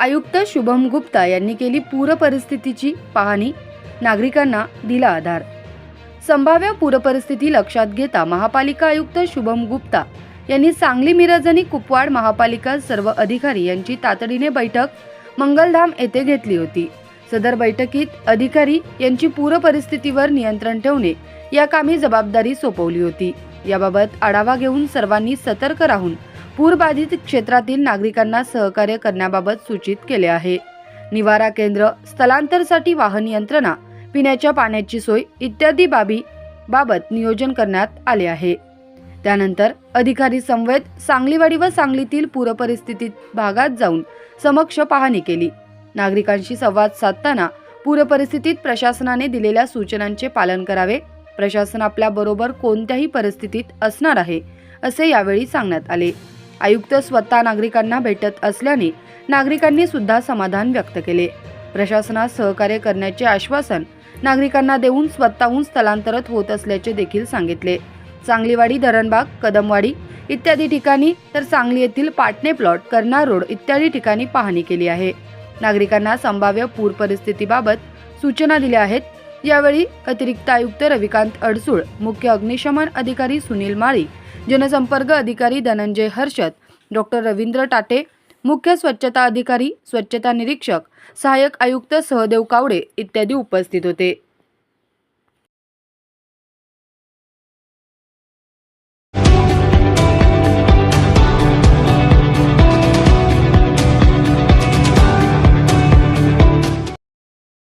आयुक्त शुभम गुप्ता यांनी केली पूरपरिस्थितीची पाहणी. नागरिकांना दिला आधार. संभाव्य पूरपरिस्थिती लक्षात घेता महापालिका आयुक्त शुभम गुप्ता यांनी सांगली मिरज आणि कुपवाड महापालिका सर्व अधिकारी यांची तातडीने बैठक मंगलधाम येथे घेतली होती. सदर बैठकीत अधिकारी यांची पूरपरिस्थितीवर नियंत्रण ठेवणे या कामी जबाबदारी सोपवली होती. याबाबत आढावा घेऊन सर्वांनी सतर्क राहून पूरबाधित क्षेत्रातील नागरिकांना सहकार्य करण्याबाबत सूचित केले आहे. निवारा केंद्र स्थलांतरसाठी वाहन यंत्रणा पिण्याच्या पाण्याची सोय इत्यादी बाबी बाबत नियोजन करण्यात आले आहे. त्यानंतर अधिकारी समवेत सांगलीवाडी व सांगलीतील पूरपरिस्थितीत भागात जाऊन समक्ष पाहणी केली. नागरिकांशी संवाद साधताना पूरपरिस्थितीत प्रशासनाने दिलेल्या सूचनांचे पालन करावे. प्रशासन आपल्या बरोबर कोणत्याही परिस्थितीत असणार आहे असे यावेळी सांगण्यात आले. आयुक्त स्वतः नागरिकांना भेटत असल्याने नागरिकांनी सुद्धा समाधान व्यक्त केले. प्रशासनास सहकार्य करण्याचे आश्वासन नागरिकांना देऊन स्वतःहून स्थलांतरित होत असल्याचे देखील सांगितले. सांगलीवाडी धरणबाग कदमवाडी इत्यादी ठिकाणी तर सांगली येथील पाटणे प्लॉट कर्नाळ रोड इत्यादी ठिकाणी पाहणी केली आहे. नागरिकांना संभाव्य पूर परिस्थितीबाबत सूचना दिल्या आहेत. यावेळी अतिरिक्त आयुक्त रविकांत अडसूळ मुख्य अग्निशमन अधिकारी सुनील माळी जनसंपर्क अधिकारी धनंजय हर्षद डॉक्टर रवींद्र टाटे मुख्य स्वच्छता अधिकारी स्वच्छता निरीक्षक सहाय्यक आयुक्त सहदेव कावडे इत्यादी उपस्थित होते.